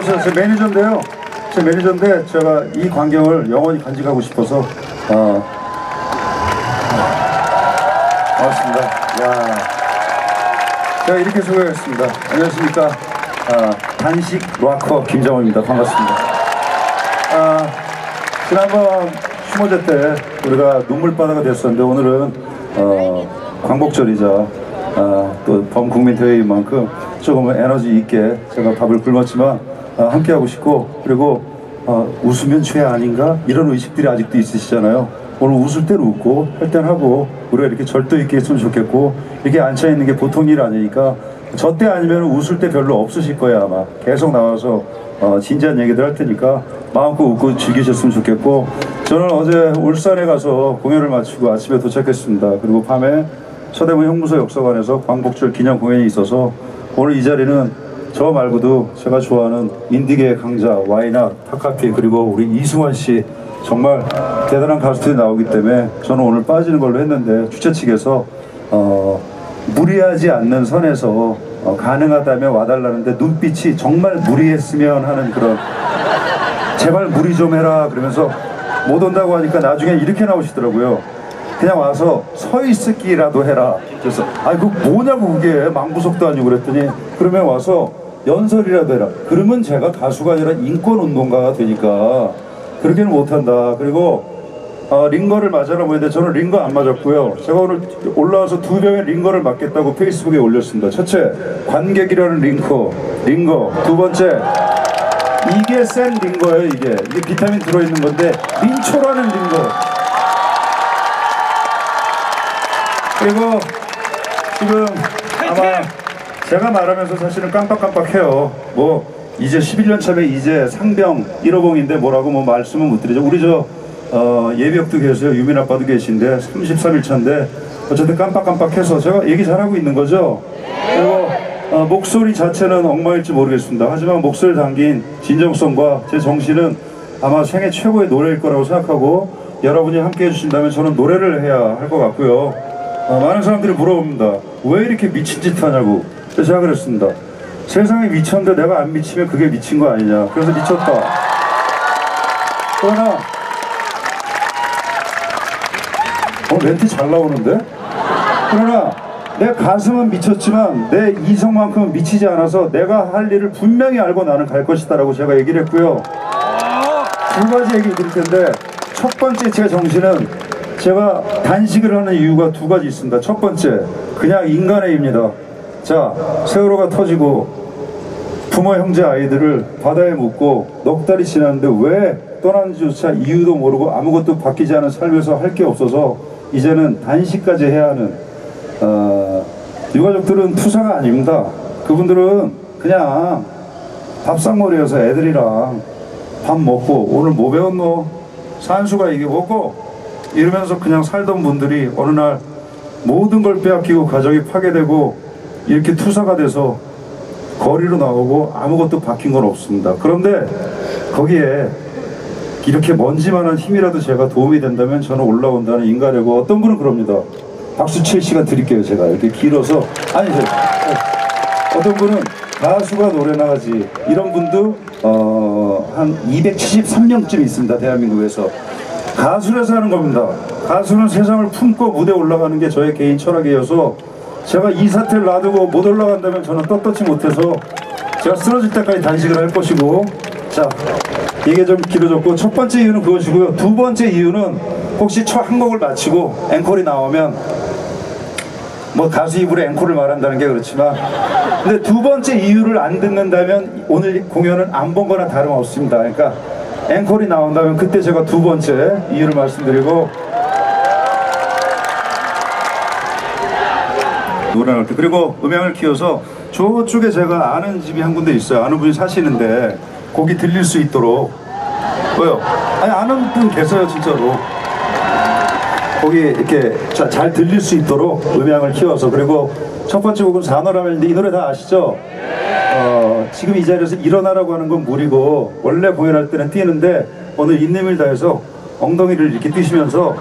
나오세요. 제 매니저인데요. 제 매니저인데 제가 이 광경을 영원히 간직하고 싶어서 어, 반갑습니다. 야, 제가 이렇게 소개하겠습니다. 안녕하십니까. 아, 단식 락커 김정호입니다. 반갑습니다. 아, 지난번 휴무제 때 우리가 눈물바다가 됐었는데 오늘은 어, 광복절이자 아, 또 범국민 대회인 만큼 조금은 에너지 있게 제가 밥을 굶었지만 아, 함께하고 싶고 그리고 어, 웃으면 죄 아닌가 이런 의식들이 아직도 있으시잖아요. 오늘 웃을 때는 웃고 할 때는 하고 우리가 이렇게 절도 있게 했으면 좋겠고 이렇게 앉아 있는 게 보통 일 아니니까 저 때 아니면 웃을 때 별로 없으실 거예요 아마 계속 나와서 어, 진지한 얘기들 할 테니까 마음껏 웃고 즐기셨으면 좋겠고 저는 어제 울산에 가서 공연을 마치고 아침에 도착했습니다. 그리고 밤에 서대문 형무소 역사관에서 광복절 기념 공연이 있어서 오늘 이 자리는 저 말고도 제가 좋아하는 인디계 강자 와이나 타카피 그리고 우리 이승환 씨 정말 대단한 가수들이 나오기 때문에 저는 오늘 빠지는 걸로 했는데 주최 측에서 어, 무리하지 않는 선에서 어, 가능하다면 와달라는데 눈빛이 정말 무리했으면 하는 그런 제발 무리 좀 해라 그러면서 못 온다고 하니까 나중에 이렇게 나오시더라고요. 그냥 와서 서 있을기라도 해라. 그래서 아이 그 뭐냐고 그게 망부석도 아니고 그랬더니 그러면 와서 연설이라도 해라. 그러면 제가 가수가 아니라 인권운동가가 되니까 그렇게는 못한다. 그리고 어, 링거를 맞아라 뭐 했는데 저는 링거 안 맞았고요. 제가 오늘 올라와서 두 병의 링거를 맞겠다고 페이스북에 올렸습니다. 첫째, 관객이라는 링거, 링거. 두 번째, 이게 센 링거예요, 이게. 이게 비타민 들어있는 건데, 민초라는 링거. 그리고 지금 아마 제가 말하면서 사실은 깜빡깜빡해요. 뭐 이제 11년 차면 이제 상병 1호봉인데 뭐라고 뭐 말씀은 못 드리죠. 우리 저 어, 예비역도 계세요. 유민 아빠도 계신데 33일 차인데 어쨌든 깜빡깜빡해서 제가 얘기 잘하고 있는 거죠. 그리고 어, 목소리 자체는 엉망일지 모르겠습니다. 하지만 목소리 담긴 진정성과 제 정신은 아마 생애 최고의 노래일 거라고 생각하고 여러분이 함께 해주신다면 저는 노래를 해야 할 것 같고요. 어, 많은 사람들이 물어봅니다. 왜 이렇게 미친 짓 하냐고. 그래서 제가 그랬습니다. 세상에 미쳤는데 내가 안 미치면 그게 미친 거 아니냐. 그래서 미쳤다. 그러나 어, 멘트 잘 나오는데? 그러나 내 가슴은 미쳤지만 내 이성만큼은 미치지 않아서 내가 할 일을 분명히 알고 나는 갈 것이다 라고 제가 얘기를 했고요. 두 가지 얘기 드릴 텐데 첫 번째 제 정신은 제가 단식을 하는 이유가 두 가지 있습니다. 첫 번째, 그냥 인간의 입니다. 자, 세월호가 터지고 부모 형제 아이들을 바다에 묻고 넉 달이 지났는데 왜 떠나는지조차 이유도 모르고 아무것도 바뀌지 않은 삶에서 할 게 없어서 이제는 단식까지 해야 하는 어, 유가족들은 투사가 아닙니다. 그분들은 그냥 밥상머리여서 애들이랑 밥 먹고 오늘 뭐 배웠노? 산수가 이게 뭐고? 이러면서 그냥 살던 분들이 어느 날 모든 걸 빼앗기고 가정이 파괴되고 이렇게 투사가 돼서 거리로 나오고 아무것도 바뀐 건 없습니다. 그런데 거기에 이렇게 먼지만한 힘이라도 제가 도움이 된다면 저는 올라온다는 인간이고 어떤 분은 그럽니다. 박수 칠 시간 드릴게요 제가. 이렇게 길어서. 아니 저, 어떤 분은 가수가 노래 나가지. 이런 분도 어, 한 273명쯤 있습니다 대한민국에서. 가수라서 하는 겁니다. 가수는 세상을 품고 무대 올라가는 게 저의 개인 철학이어서 제가 이 사태를 놔두고 못 올라간다면 저는 떳떳지 못해서 제가 쓰러질 때까지 단식을 할 것이고 자 이게 좀 길어졌고 첫 번째 이유는 그것이고요. 두 번째 이유는 혹시 첫 한 곡을 마치고 앵콜이 나오면 뭐 가수 입으로 앵콜을 말한다는 게 그렇지만 근데 두 번째 이유를 안 듣는다면 오늘 공연은 안 본 거나 다름없습니다. 그러니까 앵콜이 나온다면 그때 제가 두 번째 이유를 말씀드리고 나올 때. 그리고 음향을 키워서 저쪽에 제가 아는 집이 한 군데 있어요. 아는 분이 사시는데 거기 들릴 수 있도록. 왜요? 아니 아는 분 계세요 진짜로. 거기 이렇게 자, 잘 들릴 수 있도록 음향을 키워서. 그리고 첫 번째 곡은 산호라면인데 이 노래 다 아시죠? 어, 지금 이 자리에서 일어나라고 하는 건 무리고 원래 공연할 때는 뛰는데 오늘 인내을 다해서 엉덩이를 이렇게 뛰시면서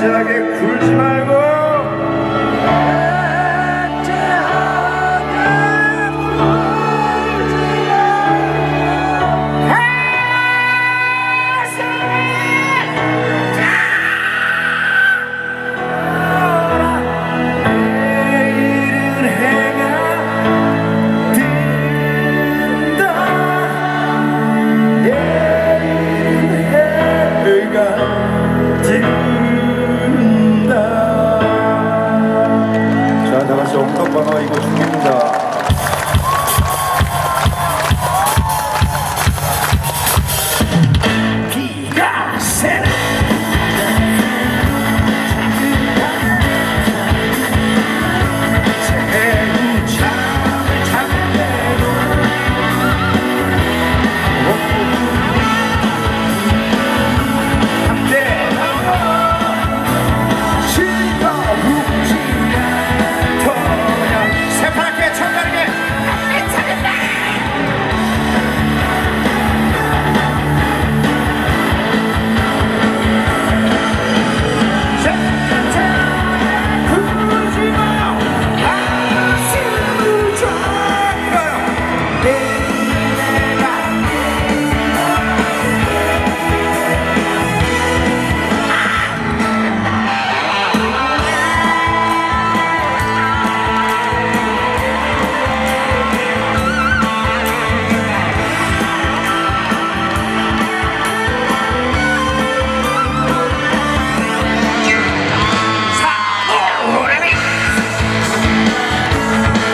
Yeah. 영탁 번호 이거 중입니다.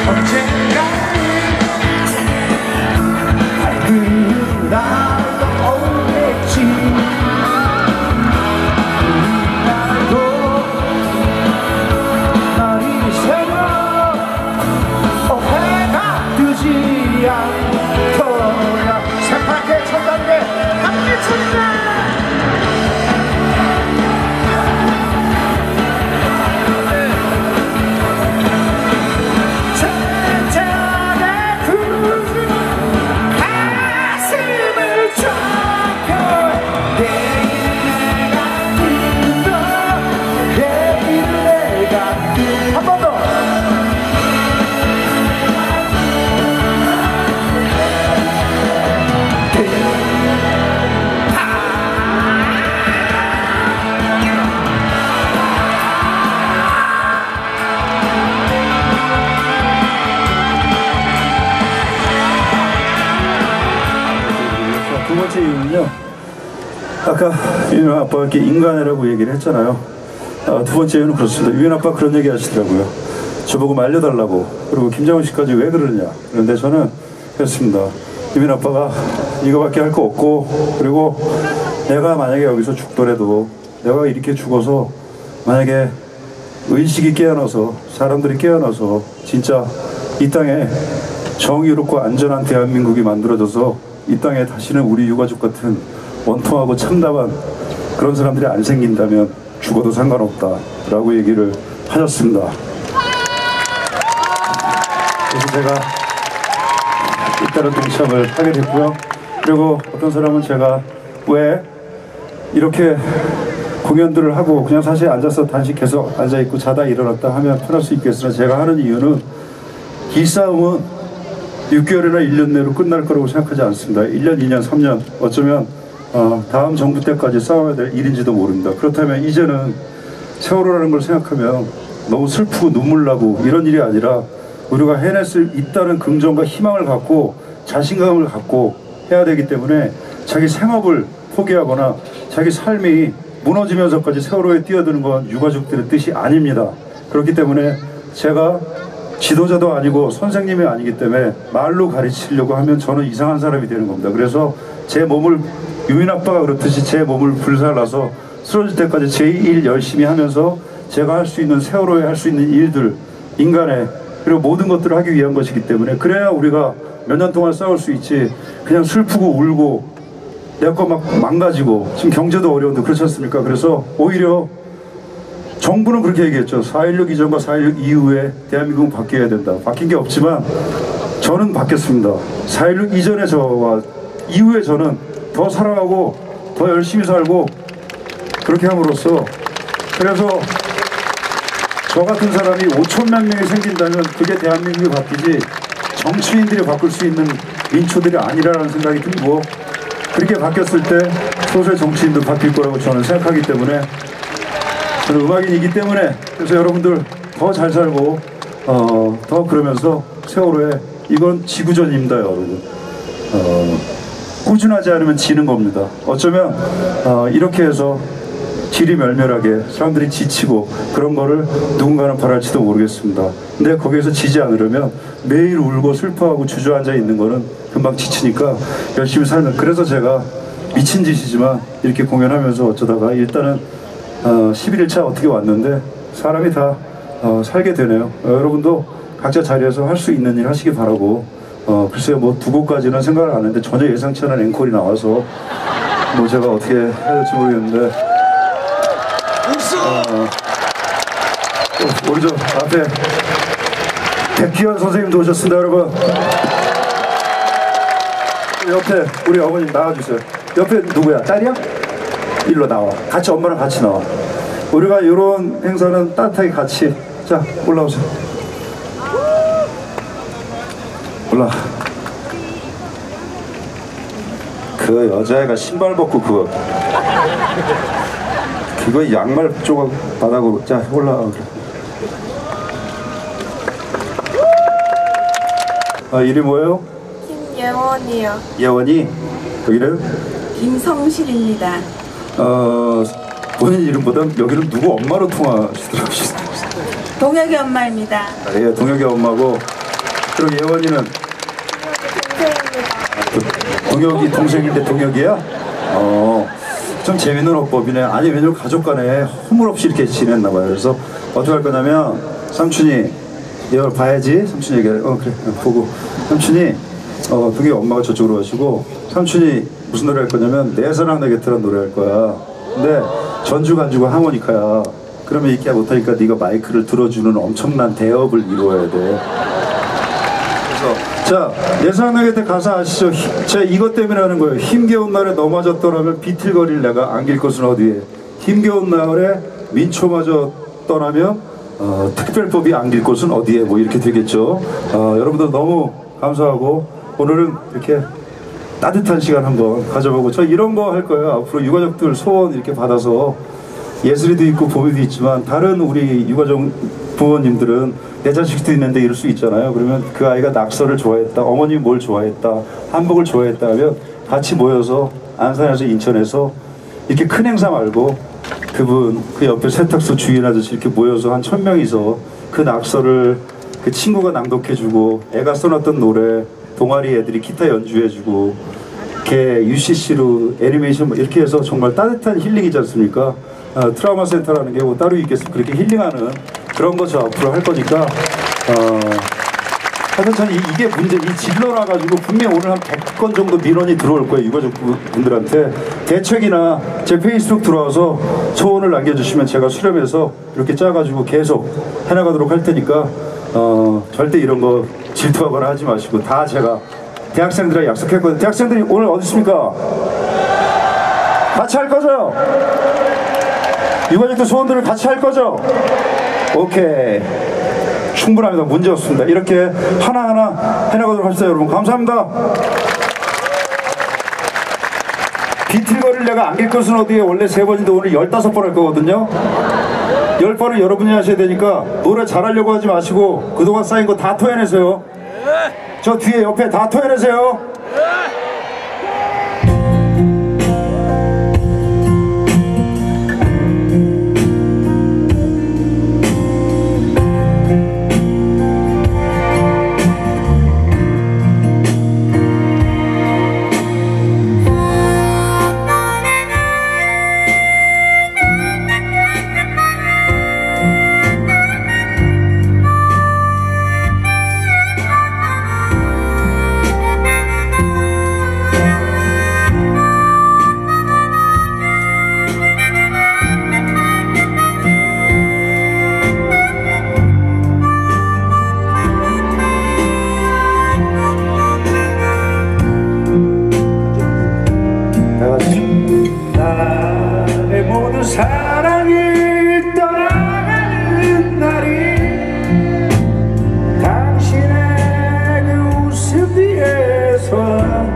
Obtain 유민 아빠가 이렇게 인간이라고 얘기를 했잖아요. 아, 두 번째 이유는 그렇습니다. 유민 아빠 그런 얘기 하시더라고요. 저보고 말려달라고. 그리고 김정은 씨까지 왜 그러느냐. 그런데 저는 그렇습니다. 유민 아빠가 이거밖에 할 거 없고 그리고 내가 만약에 여기서 죽더라도 내가 이렇게 죽어서 만약에 의식이 깨어나서 사람들이 깨어나서 진짜 이 땅에 정의롭고 안전한 대한민국이 만들어져서 이 땅에 다시는 우리 유가족 같은 원통하고 참담한 그런 사람들이 안 생긴다면 죽어도 상관없다라고 얘기를 하셨습니다. 그래서 제가 잇따른 동참을 하게 됐고요. 그리고 어떤 사람은 제가 왜 이렇게 공연들을 하고 그냥 사실 앉아서 단식 계속 앉아 있고 자다 일어났다 하면 편할 수 있겠으나 제가 하는 이유는 이 싸움은 6개월이나 1년 내로 끝날 거라고 생각하지 않습니다. 1년, 2년, 3년 어쩌면 어, 다음 정부 때까지 싸워야 될 일인지도 모릅니다. 그렇다면 이제는 세월호라는 걸 생각하면 너무 슬프고 눈물 나고 이런 일이 아니라 우리가 해낼 수 있다는 긍정과 희망을 갖고 자신감을 갖고 해야 되기 때문에 자기 생업을 포기하거나 자기 삶이 무너지면서까지 세월호에 뛰어드는 건 유가족들의 뜻이 아닙니다. 그렇기 때문에 제가 지도자도 아니고 선생님이 아니기 때문에 말로 가르치려고 하면 저는 이상한 사람이 되는 겁니다. 그래서 제 몸을 유민 아빠가 그렇듯이 제 몸을 불살라서 쓰러질 때까지 제 일 열심히 하면서 제가 할 수 있는 세월호에 할 수 있는 일들 인간의 그리고 모든 것들을 하기 위한 것이기 때문에 그래야 우리가 몇 년 동안 싸울 수 있지 그냥 슬프고 울고 내 거 막 망가지고 지금 경제도 어려운데 그렇지 않습니까? 그래서 오히려 정부는 그렇게 얘기했죠. 4.16 이전과 4.16 이후에 대한민국은 바뀌어야 된다. 바뀐 게 없지만 저는 바뀌었습니다. 4.16 이전의 저와 이후에 저는 더 사랑하고 더 열심히 살고 그렇게 함으로써 그래서 저 같은 사람이 5천만 명이 생긴다면 그게 대한민국이 바뀌지 정치인들이 바꿀 수 있는 민초들이 아니라는 생각이 들고 그렇게 바뀌었을 때 소수의 정치인도 바뀔 거라고 저는 생각하기 때문에 저는 음악인이기 때문에 그래서 여러분들 더 잘 살고 어, 더 그러면서 세월호에 이건 지구전입니다 여러분. 어, 꾸준하지 않으면 지는 겁니다 어쩌면 어, 이렇게 해서 질이 멸멸하게 사람들이 지치고 그런 거를 누군가는 바랄지도 모르겠습니다 근데 거기에서 지지 않으려면 매일 울고 슬퍼하고 주저앉아 있는 거는 금방 지치니까 열심히 살면 그래서 제가 미친 짓이지만 이렇게 공연하면서 어쩌다가 일단은 어, 11일차 어떻게 왔는데 사람이 다 어, 살게 되네요. 어, 여러분도 각자 자리에서 할 수 있는 일 하시기 바라고 어, 글쎄요 뭐 두 곡까지는 생각을 안 했는데 전혀 예상치 않은 앵콜이 나와서 뭐 제가 어떻게 해야 될지 모르겠는데 어, 또 우리 저 앞에 백기현 선생님도 오셨습니다 여러분 옆에 우리 어머님 나와주세요 옆에 누구야 딸이야? 일로 나와. 같이 엄마랑 같이 나와. 우리가 이런 행사는 따뜻하게 같이 자 올라오세요. 올라. 그 여자애가 신발 벗고 그거 그거 양말 조각 바닥으로 자 그래. 아 이름 뭐예요? 김예원이요. 예원이 여기는 김성실입니다. 어 본인 이름보다 여기는 누구 엄마로 통하시더라고요. 동혁이 엄마입니다. 아, 예, 동혁이 엄마고 그리고 예원이는. 동혁이 동생인데 동혁이야? 어, 좀 재밌는 어법이네. 아니 왜냐면 가족 간에 허물없이 이렇게 지냈나 봐요. 그래서 어떻게 할 거냐면 삼촌이 이걸 봐야지. 삼촌이 얘기해. 어 그래 어, 보고 삼촌이 어 동혁이 엄마가 저쪽으로 가시고 삼촌이 무슨 노래 할 거냐면 내 사랑 내 곁이라는 노래 할 거야. 근데 전주 간주가 하모니카야. 그러면 이렇게 못하니까 네가 마이크를 들어주는 엄청난 대업을 이루어야 돼. 자 예상하게 때 가사 아시죠? 힘- 제가 이것 때문에 하는 거예요. 힘겨운 날에 넘어졌더라면 비틀거릴 내가 안길 곳은 어디에? 힘겨운 날에 민초마저 떠나면 어, 특별법이 안길 곳은 어디에? 뭐 이렇게 되겠죠. 어, 여러분들 너무 감사하고 오늘은 이렇게 따뜻한 시간 한번 가져보고 저 이런 거 할 거예요. 앞으로 유가족들 소원 이렇게 받아서 예술이도 있고 보미도 있지만 다른 우리 유가족 부모님들은 내 자식도 있는데 이럴 수 있잖아요. 그러면 그 아이가 낙서를 좋아했다, 어머님이 뭘 좋아했다, 한복을 좋아했다 하면 같이 모여서 안산에서 인천에서 이렇게 큰 행사 말고 그분 그 옆에 세탁소 주인 아저씨 이렇게 모여서 한 천 명이서 그 낙서를 그 친구가 낭독해주고 애가 써놨던 노래 동아리 애들이 기타 연주해주고 이렇게 UCC로 애니메이션 뭐 이렇게 해서 정말 따뜻한 힐링이지 않습니까? 어, 트라우마 센터라는 게 뭐 따로 있겠습니까? 그렇게 힐링하는 그런 거 저 앞으로 할 거니까 어, 하여튼 저는 이, 이게 문제, 이 질러라 가지고 분명 오늘 한 100건 정도 민원이 들어올 거예요. 유가족 분들한테. 대책이나 제 페이스북 들어와서 소원을 남겨주시면 제가 수렴해서 이렇게 짜가지고 계속 해나가도록 할 테니까, 어, 절대 이런 거 질투하거나 하지 마시고 다 제가 대학생들하고 약속했거든요. 대학생들이 오늘 어디 있습니까? 같이 할 거죠? 유가족들 소원들을 같이 할 거죠? 오케이. 충분합니다. 문제 없습니다. 이렇게 하나하나 해나가도록 합시다, 여러분. 감사합니다. 비틀거리를 내가 안길 것은 어디에 원래 세 번인데 오늘 열다섯 번 할 거거든요. 열 번을 여러분이 하셔야 되니까 노래 잘하려고 하지 마시고 그동안 쌓인 거 다 토해내세요. 저 뒤에 옆에 다 토해내세요.